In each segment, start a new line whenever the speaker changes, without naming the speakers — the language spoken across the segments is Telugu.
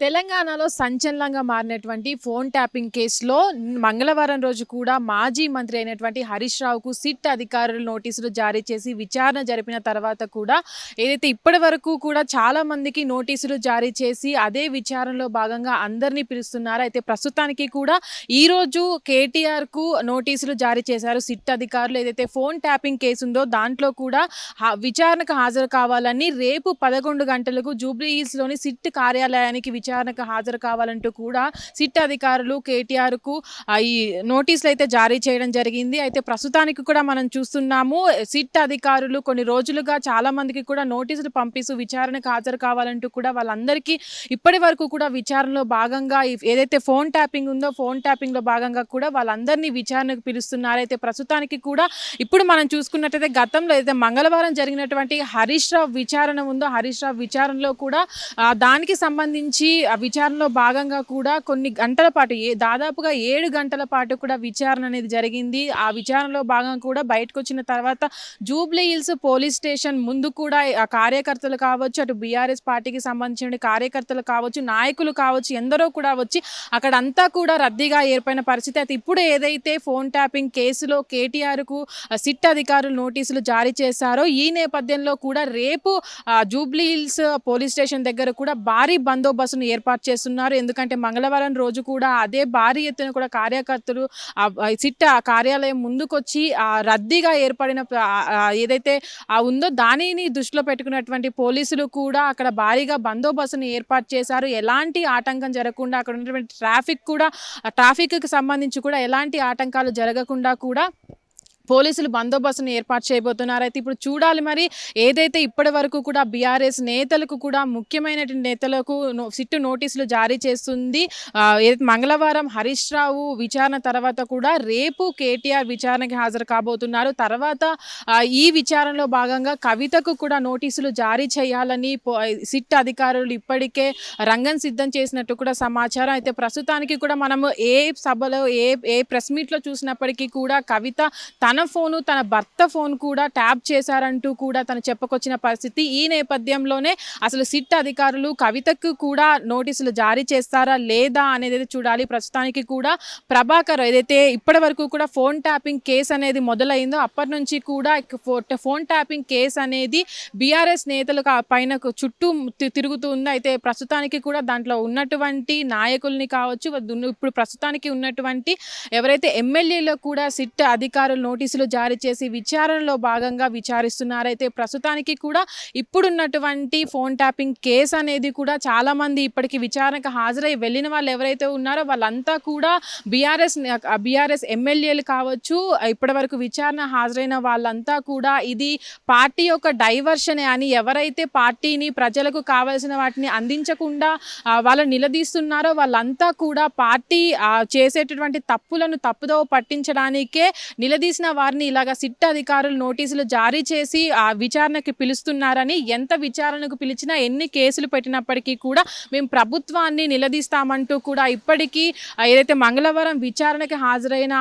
తెలంగాణలో సంచలనంగా మారినటువంటి ఫోన్ ట్యాపింగ్ కేసులో మంగళవారం రోజు కూడా మాజీ మంత్రి అయినటువంటి హరీష్ రావుకు సిట్ అధికారులు నోటీసులు జారీ చేసి విచారణ జరిపిన తర్వాత కూడా ఏదైతే ఇప్పటి వరకు కూడా చాలా మందికి నోటీసులు జారీ చేసి అదే విచారణలో భాగంగా అందరినీ పిలుస్తున్నారు. అయితే ప్రస్తుతానికి కూడా ఈ రోజు నోటీసులు జారీ చేశారు సిట్ అధికారులు. ఏదైతే ఫోన్ ట్యాపింగ్ కేసు ఉందో దాంట్లో కూడా విచారణకు హాజరు కావాలని రేపు పదకొండు గంటలకు జూబ్లీ హిల్స్లోని సిట్ కార్యాలయానికి విచారణకు హాజరు కావాలంటూ కూడా సిట్ అధికారులు కేటీఆర్కు ఈ నోటీసులు అయితే జారీ చేయడం జరిగింది. అయితే ప్రస్తుతానికి కూడా మనం చూస్తున్నాము సిట్ అధికారులు కొన్ని రోజులుగా చాలా మందికి కూడా నోటీసులు పంపిస్తూ విచారణకు హాజరు కావాలంటూ కూడా వాళ్ళందరికీ ఇప్పటి వరకు కూడా విచారణలో భాగంగా ఏదైతే ఫోన్ ట్యాపింగ్ ఉందో ఫోన్ ట్యాపింగ్లో భాగంగా కూడా వాళ్ళందరినీ విచారణకు పిలుస్తున్నారు. అయితే ప్రస్తుతానికి కూడా ఇప్పుడు మనం చూసుకున్నట్టయితే గతంలో అయితే మంగళవారం జరిగినటువంటి హరీష్ రావు విచారణ ఉందో హరీష్ రావు విచారణలో కూడా దానికి సంబంధించి ఆ విచారణలో భాగంగా కూడా కొన్ని గంటల పాటు ఏ దాదాపుగా ఏడు గంటల పాటు కూడా విచారణ అనేది జరిగింది. ఆ విచారణలో భాగంగా కూడా బయటకు వచ్చిన తర్వాత జూబ్లీ హిల్స్ పోలీస్ స్టేషన్ ముందు కూడా ఆ కార్యకర్తలు కావచ్చు అటు బీఆర్ఎస్ పార్టీకి సంబంధించిన కార్యకర్తలు కావచ్చు నాయకులు కావచ్చు ఎందరో కూడా వచ్చి అక్కడ అంతా కూడా రద్దీగా ఏర్పడిన పరిస్థితి. అయితే ఇప్పుడు ఏదైతే ఫోన్ ట్యాపింగ్ కేసులో కేటీఆర్కు సిట్ అధికారులు నోటీసులు జారీ చేశారో ఈ నేపథ్యంలో కూడా రేపు జూబ్లీ హిల్స్ పోలీస్ స్టేషన్ దగ్గర కూడా భారీ బందోబస్తును ఏర్పాటు చేస్తున్నారు. ఎందుకంటే మంగళవారం రోజు కూడా అదే భారీ ఎత్తున కూడా కార్యకర్తలు ఆ సిట్ ఆ కార్యాలయం ముందుకొచ్చి ఆ రద్దీగా ఏర్పడిన ఏదైతే ఉందో దానిని దృష్టిలో పెట్టుకున్నటువంటి పోలీసులు కూడా అక్కడ భారీగా బందోబస్తును ఏర్పాటు చేశారు. ఎలాంటి ఆటంకం జరగకుండా అక్కడ ఉన్నటువంటి ట్రాఫిక్ కూడా ట్రాఫిక్కి సంబంధించి కూడా ఎలాంటి ఆటంకాలు జరగకుండా కూడా పోలీసులు బందోబస్తును ఏర్పాటు చేయబోతున్నారు అయితే ఇప్పుడు చూడాలి మరి. ఏదైతే ఇప్పటి వరకు కూడా బీఆర్ఎస్ నేతలకు కూడా ముఖ్యమైనటువంటి నేతలకు నో- సిట్టు నోటీసులు జారీ చేస్తుంది. మంగళవారం హరీష్ రావు విచారణ తర్వాత కూడా రేపు కేటీఆర్ విచారణకి హాజరు కాబోతున్నారు. తర్వాత ఈ విచారణలో భాగంగా కవితకు కూడా నోటీసులు జారీ చేయాలని సిట్ అధికారులు ఇప్పటికే రంగం సిద్ధం చేసినట్టు కూడా సమాచారం. అయితే ప్రస్తుతానికి కూడా మనము ఏ సభలో ఏ ఏ ప్రెస్ మీట్లో చూసినప్పటికీ కూడా కవిత తన తన ఫోను తన భర్త ఫోన్ కూడా ట్యాప్ చేశారంటూ కూడా తను చెప్పుకొచ్చిన పరిస్థితి. ఈ నేపథ్యంలోనే అసలు సిట్ అధికారులు కవితకు కూడా నోటీసులు జారీ చేస్తారా లేదా అనేది చూడాలి. ప్రస్తుతానికి కూడా ప్రభాకర్ ఏదైతే ఇప్పటి వరకు కూడా ఫోన్ ట్యాపింగ్ కేసు అనేది మొదలైందో అప్పటి నుంచి కూడా ఫోన్ ట్యాపింగ్ కేసు అనేది బీఆర్ఎస్ నేతలు పైన చుట్టూ తి- తిరుగుతుంది అయితే ప్రస్తుతానికి కూడా దాంట్లో ఉన్నటువంటి నాయకుల్ని కావచ్చు ఇప్పుడు ప్రస్తుతానికి ఉన్నటువంటి ఎవరైతే ఎమ్మెల్యేలో కూడా సిట్ అధికారులు నోటీస్ నోటీసులు జారీ చేసి విచారణలో భాగంగా విచారిస్తున్నారు. అయితే ప్రస్తుతానికి కూడా ఇప్పుడున్నటువంటి ఫోన్ ట్యాపింగ్ కేసు అనేది కూడా చాలా మంది ఇప్పటికి విచారణకు హాజరై వెళ్ళిన వాళ్ళు ఎవరైతే ఉన్నారో వాళ్ళంతా కూడా బీఆర్ఎస్ బీఆర్ఎస్ ఎమ్మెల్యేలు కావచ్చు ఇప్పటి వరకు విచారణ హాజరైన వాళ్ళంతా కూడా ఇది పార్టీ యొక్క డైవర్షన్ అని ఎవరైతే పార్టీని ప్రజలకు కావాల్సిన వాటిని అందించకుండా వాళ్ళు నిలదీస్తున్నారో వాళ్ళంతా కూడా పార్టీ చేసేటటువంటి తప్పులను తప్పుదోవ పట్టించడానికే నిలదీసిన వారిని ఇలాగ సిట్ అధికారులు నోటీసులు జారీ చేసి ఆ విచారణకి పిలుస్తున్నారని ఎంత విచారణకు పిలిచినా ఎన్ని కేసులు పెట్టినప్పటికీ కూడా మేము ప్రభుత్వాన్ని నిలదీస్తామంటూ కూడా ఇప్పటికీ ఏదైతే మంగళవారం విచారణకి హాజరైన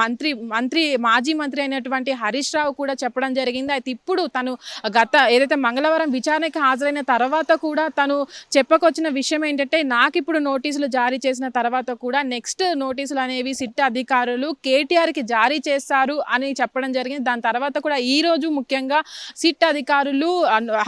మంత్రి మంత్రి మాజీ మంత్రి అయినటువంటి హరీష్ రావు కూడా చెప్పడం జరిగింది. అయితే ఇప్పుడు తను గత ఏదైతే మంగళవారం విచారణకి హాజరైన తర్వాత కూడా తను చెప్పకొచ్చిన విషయం ఏంటంటే నాకు ఇప్పుడు నోటీసులు జారీ చేసిన తర్వాత కూడా నెక్స్ట్ నోటీసులు అనేవి సిట్ అధికారులు కేటీఆర్కి జారీ చేస్తారు. అని చెప్పడం జరిగింది. దాని తర్వాత కూడా ఈ రోజు ముఖ్యంగా సిట్ అధికారులు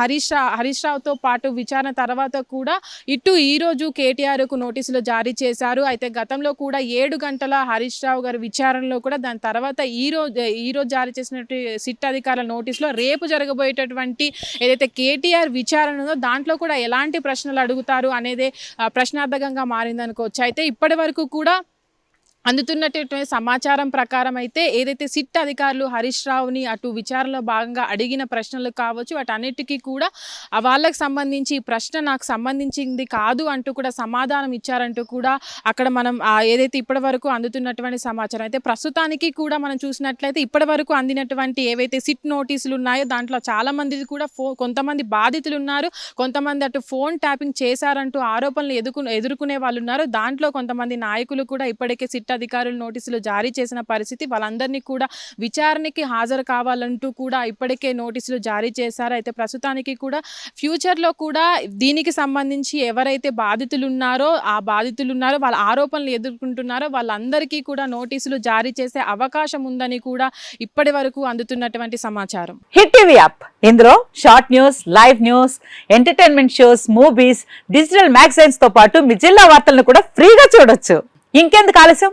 హరీష్ రా హరీష్ రావుతో పాటు విచారణ తర్వాత కూడా ఇటు ఈ రోజు కేటీఆర్కు నోటీసులు జారీ చేశారు. అయితే గతంలో కూడా ఏడు గంటల హరీష్ రావు గారి విచారణలో కూడా దాని తర్వాత ఈ రోజు ఈ రోజు జారీ చేసినటువంటి సిట్ అధికారుల నోటీసులో రేపు జరగబోయేటటువంటి ఏదైతే కేటీఆర్ విచారణ ఉందో దాంట్లో కూడా ఎలాంటి ప్రశ్నలు అడుగుతారు అనేదే ప్రశ్నార్థకంగా మారిందనుకోవచ్చు. అయితే ఇప్పటి వరకు కూడా అందుతున్నటువంటి సమాచారం ప్రకారం అయితే ఏదైతే సిట్ అధికారులు హరీష్ రావుని అటు విచారణలో భాగంగా అడిగిన ప్రశ్నలు కావచ్చు వాటన్నిటికీ కూడా వాళ్ళకు సంబంధించి ఈ ప్రశ్న నాకు సంబంధించింది కాదు అంటూ కూడా సమాధానం ఇచ్చారంటూ కూడా అక్కడ మనం ఏదైతే ఇప్పటి వరకు అందుతున్నటువంటి సమాచారం అయితే ప్రస్తుతానికి కూడా మనం చూసినట్లయితే ఇప్పటి వరకు అందినటువంటి ఏవైతే సిట్ నోటీసులు ఉన్నాయో దాంట్లో చాలామంది కూడా ఫో కొంతమంది బాధితులు ఉన్నారు కొంతమంది అటు ఫోన్ ట్యాపింగ్ చేశారంటూ ఆరోపణలు ఎదుర్కొ ఎదుర్కొనే వాళ్ళు ఉన్నారు. దాంట్లో కొంతమంది నాయకులు కూడా ఇప్పటికే సిట్ అధికారులు నోటీసులు జారీ చేసిన పరిస్థితి వాళ్ళందరినీ కూడా విచారణకి హాజరు కావాలంటూ కూడా ఇప్పటికే నోటీసులు జారీ చేశారు. అయితే ప్రస్తుతానికి కూడా ఫ్యూచర్లో కూడా దీనికి సంబంధించి ఎవరైతే బాధితులు ఉన్నారో ఆ బాధితులు ఉన్నారో వాళ్ళ ఆరోపణలు ఎదుర్కొంటున్నారో వాళ్ళందరికీ కూడా నోటీసులు జారీ చేసే అవకాశం ఉందని కూడా ఇప్పటి వరకు అందుతున్నటువంటి సమాచారం.
Hit TV app. ఇందులో short news live news entertainment shows movies digital మ్యాగజైన్స్తో పాటు మీ జిల్లా వార్తలను కూడా ఫ్రీగా చూడొచ్చు. ఇంకెందుకు ఆలస్యం?